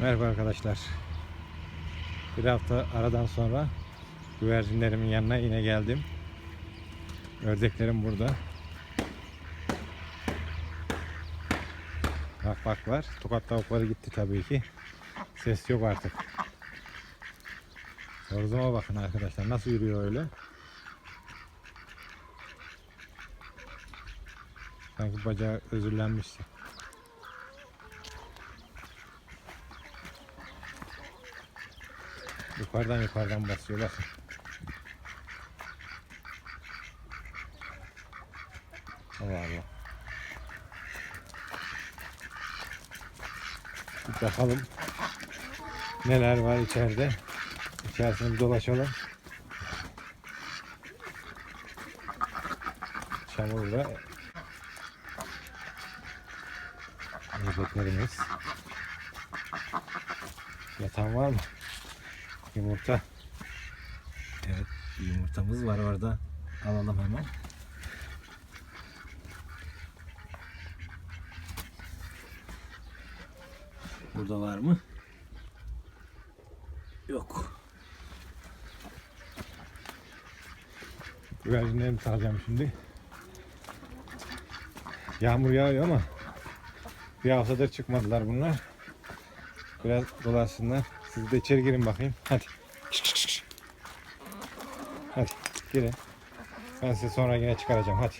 Merhaba arkadaşlar. Bir hafta aradan sonra güvercinlerimin yanına yine geldim. Ördeklerim burada. Bak bak var. Tokat tavukları gitti tabii ki. Ses yok artık. Horzuma bakın arkadaşlar. Nasıl yürüyor öyle. Sanki bacağı özürlenmişti. Yukarıdan yukarıdan basıyor bakın. Allah Allah. Bir bakalım neler var içeride. İçerisine bir dolaşalım. Çamurda yiyeceklerimiz. Yatan var mı? Yumurta. Evet, yumurtamız var orada. Alalım hemen. Burada var mı? Yok. Güvercinlerimi salacağım şimdi. Yağmur yağıyor ama bir haftadır çıkmadılar bunlar. Biraz dolaşsınlar. Siz de içeri girin bakayım. Hadi. Hadi girin. Ben size sonra yine çıkaracağım. Hadi.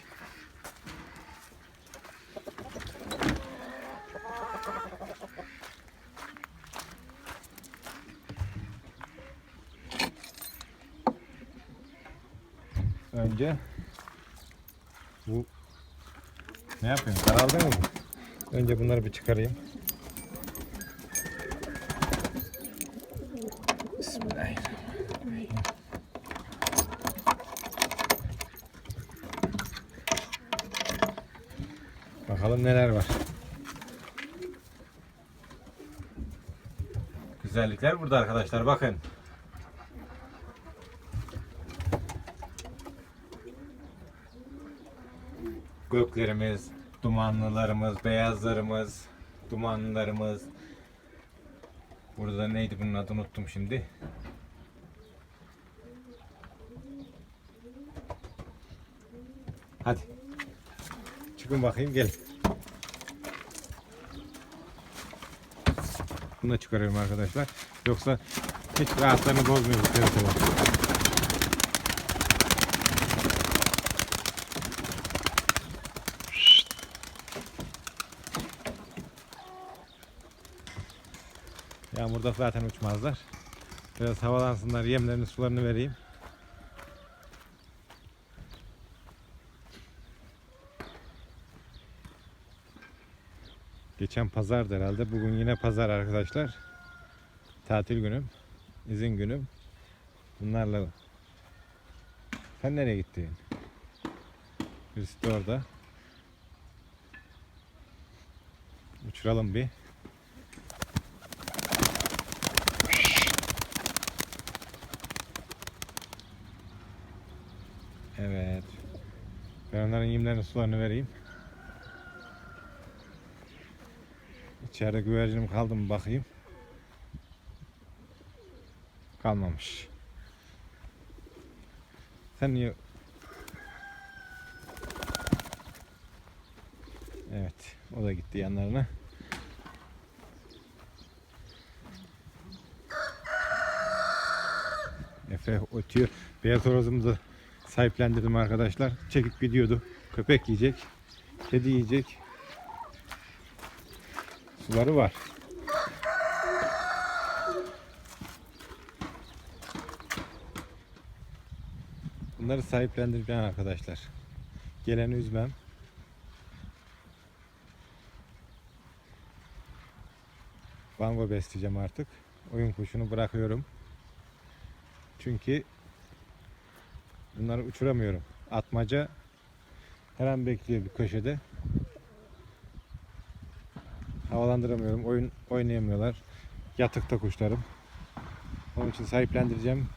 Önce bu ne yapıyorsun? Daraldın mı? Önce bunları bir çıkarayım. Bismillahirrahmanirrahim. Bakalım neler var. Güzellikler burada arkadaşlar bakın. Göklerimiz, dumanlılarımız, beyazlarımız, dumanlılarımız. Burada neydi bunun adı unuttum şimdi. Hadi. Çıkın bakayım gelin. Bunu da çıkarıyorum arkadaşlar. Yoksa hiç rahatlarını bozmuyor bu telefon. Yağmurda zaten uçmazlar. Biraz havalansınlar, yemlerini, sularını vereyim. Geçen pazardı herhalde. Bugün yine pazar arkadaşlar. Tatil günüm. izin günüm. Bunlarla Sen nereye gittin? Birisi de orada. Uçuralım bir. Evet. Ben onların yemlerini sularını vereyim. İçeride güvercinim kaldı mı bakayım. Kalmamış. Sen niye... Evet. O da gitti yanlarına. Efe ötüyor. Beyaz horozumu da sahiplendirdim arkadaşlar. Çekip gidiyordu. Köpek yiyecek. Kedi yiyecek. Suları var. Bunları sahiplendireceğim arkadaşlar. Geleni üzmem. Bango besleyeceğim artık. Oyun kuşunu bırakıyorum. Çünkü bunları uçuramıyorum. Atmaca her an bekliyor bir köşede. Havalandıramıyorum. Oyun oynayamıyorlar. Yatıkta kuşlarım. Onun için sahiplendireceğim.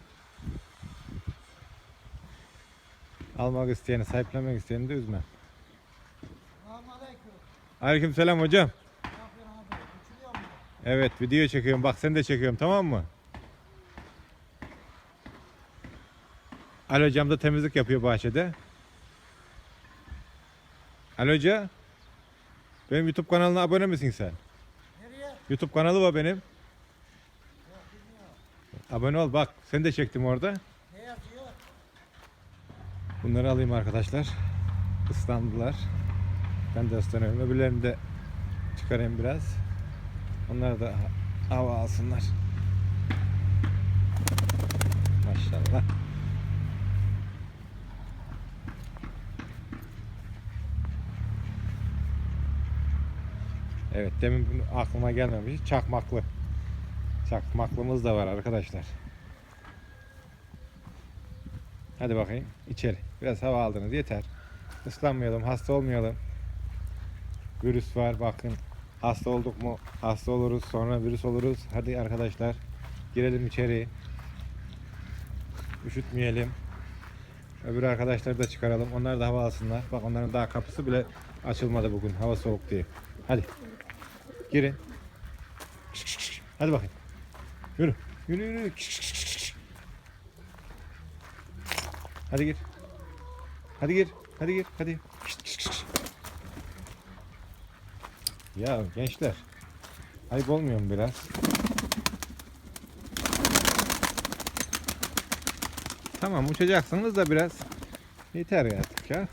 Almak isteyeni, sahiplenmek isteyeni de üzmem. Aleyküm selam hocam. Evet video çekiyorum. Bak seni de çekiyorum tamam mı? Ali hocam da temizlik yapıyor bahçede. Ali hoca. Benim YouTube kanalına abone misin sen? Nereye? YouTube kanalı var benim. Abone ol bak. Seni de çektim orada. Ne yazıyor? Bunları alayım arkadaşlar. Islandılar. Ben de ıslanıyorum. Öbürlerini de çıkarayım biraz. Onlar da ha- hava alsınlar. Maşallah. Evet demin aklıma gelmemiş. Çakmaklı. Çakmaklımız da var arkadaşlar. Hadi bakayım içeri. Biraz hava aldınız yeter. Islanmayalım, hasta olmayalım. Virüs var bakın. Hasta olduk mu? Hasta oluruz, sonra virüs oluruz. Hadi arkadaşlar girelim içeri. Üşütmeyelim. Öbür arkadaşları da çıkaralım. Onlar da hava alsınlar. Bak onların daha kapısı bile açılmadı bugün. Hava soğuk diye. Hadi. Girin. Hadi bakayım. Yürü. Yürü yürü. Hadi gir. Hadi gir. Hadi gir. Hadi. Ya gençler. Ayıp olmuyor mu biraz? Tamam uçacaksınız da biraz. Yeter artık ya.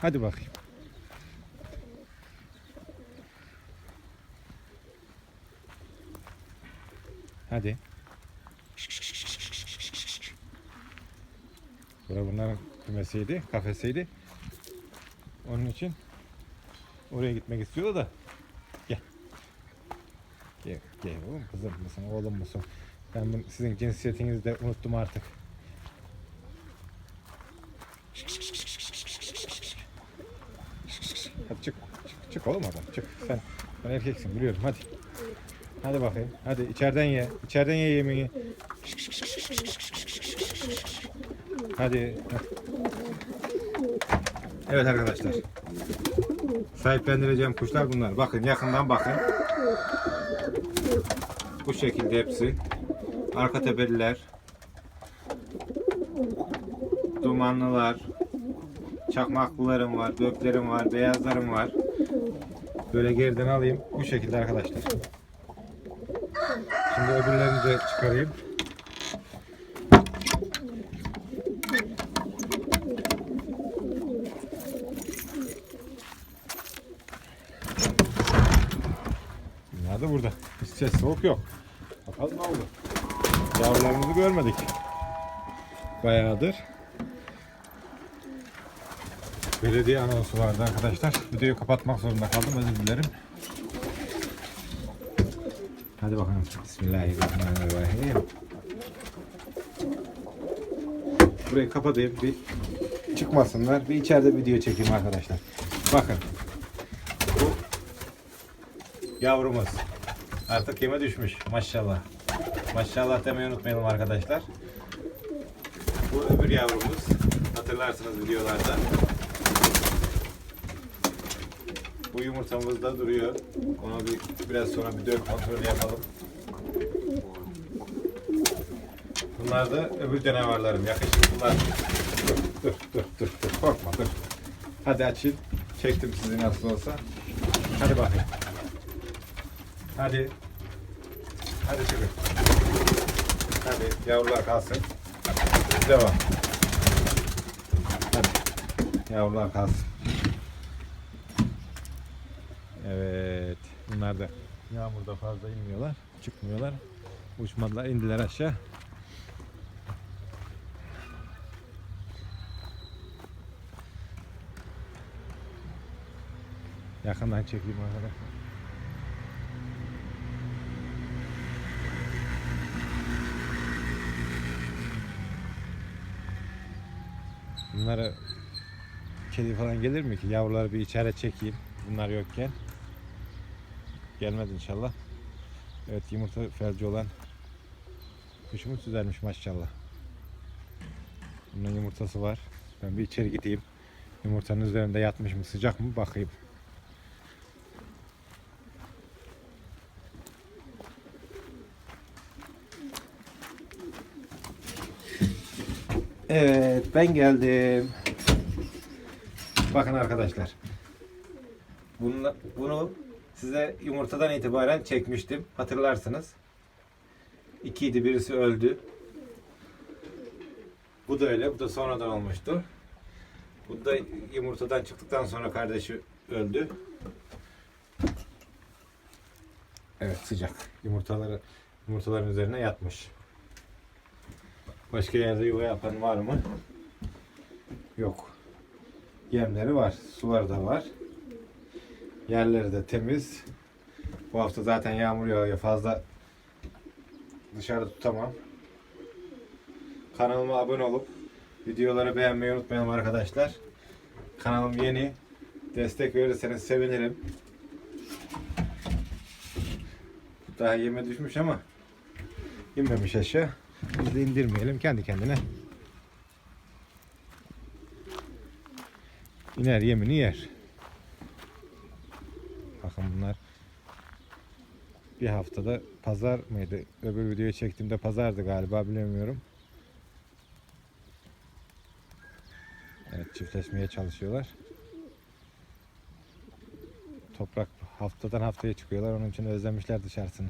Hadi bakayım. Hadi. Bura bunların kümesiydi, kafesiydi. Onun için oraya gitmek istiyordu da. Gel. Gel, gel oğlum kızım mısın, oğlum musun? Ben bu- sizin cinsiyetinizi de unuttum artık. Hadi çık, çık, çık oğlum adam, çık. Sen, sen erkeksin biliyorum, hadi. Hadi bakayım, hadi içeriden ye, içeriden ye yemeği. Hadi. Evet arkadaşlar. Sahiplendireceğim kuşlar bunlar. Bakın yakından bakın. Bu şekilde hepsi. Arka tepeliler. Dumanlılar. Çakmaklılarım var, göklerim var, beyazlarım var. Böyle geriden alayım. Bu şekilde arkadaşlar. Şimdi öbürlerini de çıkarayım. Bunlar da burada. Hiç ses soğuk yok. Bakalım ne oldu. Yavrularımızı görmedik. Bayağıdır. Belediye anonsu vardı arkadaşlar. Videoyu kapatmak zorunda kaldım. Özür dilerim. Hadi bakalım. Bismillahirrahmanirrahim. Burayı kapatayım. Bir çıkmasınlar. Bir içeride video çekeyim arkadaşlar. Bakın. Bu yavrumuz. Artık yeme düşmüş. Maşallah. Maşallah demeyi unutmayalım arkadaşlar. Bu öbür yavrumuz. Hatırlarsınız videolarda. Bu yumurtamız da duruyor. Onu bir biraz sonra bir dön kontrolü yapalım. Bunlar da öbür canavarlarım. Yakışıklılar. Dur, dur, dur, dur, dur. Korkma, dur. Hadi açın. Çektim sizi nasıl olsa. Hadi bakayım. Hadi. Hadi çıkın. Hadi yavrular kalsın. Devam. Hadi. Yavrular kalsın. Bunlar da yağmurda fazla inmiyorlar. Çıkmıyorlar. Uçmadılar. indiler aşağı. Yakından çekeyim arkadaşlar. Bunlara kedi falan gelir mi ki? Yavruları bir içeri çekeyim. Bunlar yokken gelmez inşallah. Evet yumurta felci olan kuşumuz düzelmiş maşallah. Bunun yumurtası var. Ben bir içeri gideyim. Yumurtanın üzerinde yatmış mı sıcak mı bakayım. Evet ben geldim. Bakın arkadaşlar. Bunu, bunu size yumurtadan itibaren çekmiştim. Hatırlarsınız. İkiydi birisi öldü. Bu da öyle. Bu da sonradan olmuştu. Bu da yumurtadan çıktıktan sonra kardeşi öldü. Evet sıcak. Yumurtaları yumurtaların üzerine yatmış. Başka yerde yuva yapan var mı? Yok. Yemleri var. Suları da var. Yerleri de temiz. Bu hafta zaten yağmur yağıyor. Fazla dışarıda tutamam. Kanalıma abone olup videoları beğenmeyi unutmayalım arkadaşlar. Kanalım yeni. Destek verirseniz sevinirim. Daha yeme düşmüş ama inmemiş aşağı. Biz de indirmeyelim kendi kendine. İner yemini yer. Bakın bunlar bir haftada pazar mıydı? Öbür videoyu çektiğimde pazardı galiba bilemiyorum. Evet çiftleşmeye çalışıyorlar. Toprak haftadan haftaya çıkıyorlar. Onun için özlemişler dışarısını.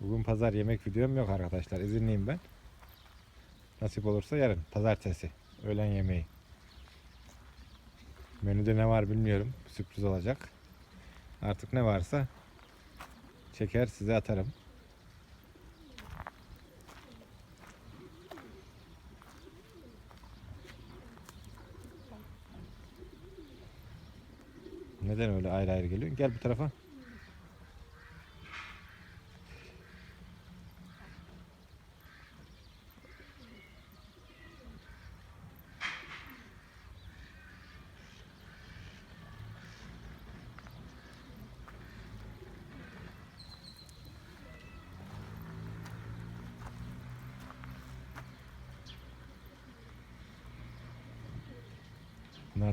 Bugün pazar yemek videom yok arkadaşlar. İzinliyim ben. Nasip olursa yarın pazartesi öğlen yemeği. Menüde ne var bilmiyorum. Sürpriz olacak. Artık ne varsa çeker size atarım. Neden öyle ayrı ayrı geliyorsun? Gel bu tarafa.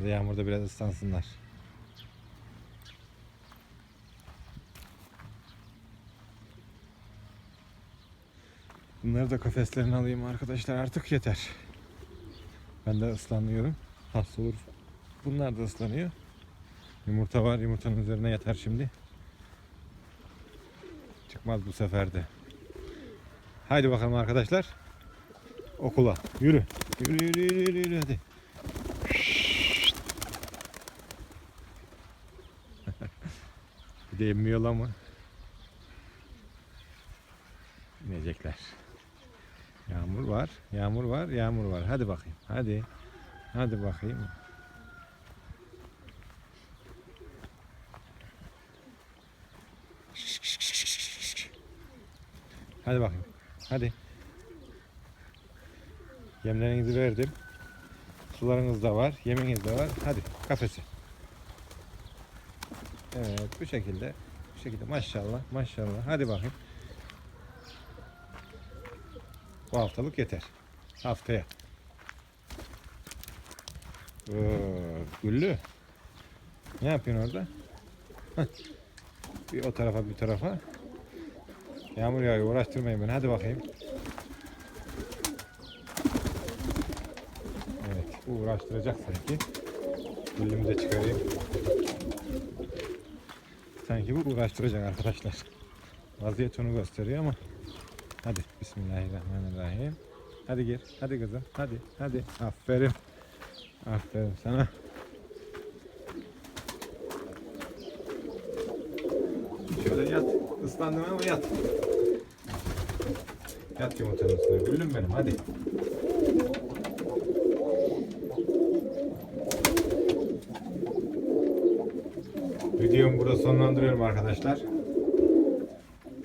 Yağmurda biraz ıslansınlar. Bunları da kafeslerine alayım arkadaşlar artık yeter. Ben de ıslanıyorum. Hasta olur. Bunlar da ıslanıyor. Yumurta var. Yumurtanın üzerine yatar şimdi. Çıkmaz bu sefer de. Haydi bakalım arkadaşlar. Okula. Yürü. Yürü yürü yürü yürü, yürü hadi. Bir de emmiyorlar mı? İnecekler. Yağmur var, yağmur var, yağmur var. Hadi bakayım, hadi. Hadi bakayım. Hadi bakayım, hadi. Yemlerinizi verdim. Sularınız da var, yemeğiniz de var. Hadi kafese. Evet bu şekilde. Bu şekilde maşallah maşallah. Hadi bakayım. Bu haftalık yeter. Haftaya. Oo, Güllü. Ne yapıyorsun orada? Bir o tarafa bir tarafa. Yağmur yağıyor uğraştırmayın beni. Hadi bakayım. Evet bu uğraştıracak sanki. Güllümü de çıkarayım. Sanki bu uğraştıracak arkadaşlar. Vaziyet onu gösteriyor ama. Hadi Bismillahirrahmanirrahim. Hadi gir. Hadi kızım. Hadi. Hadi. Aferin. Aferin sana. Şöyle yat. Islandın ama yat. Yat yumurtanın üstüne. Gülüm benim. Hadi. Videomu burada sonlandırıyorum arkadaşlar.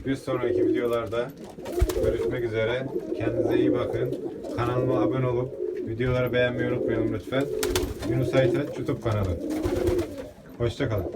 Bir sonraki videolarda görüşmek üzere. Kendinize iyi bakın. Kanalıma abone olup videoları beğenmeyi unutmayalım lütfen. Yunus Aytaç YouTube kanalı. Hoşçakalın.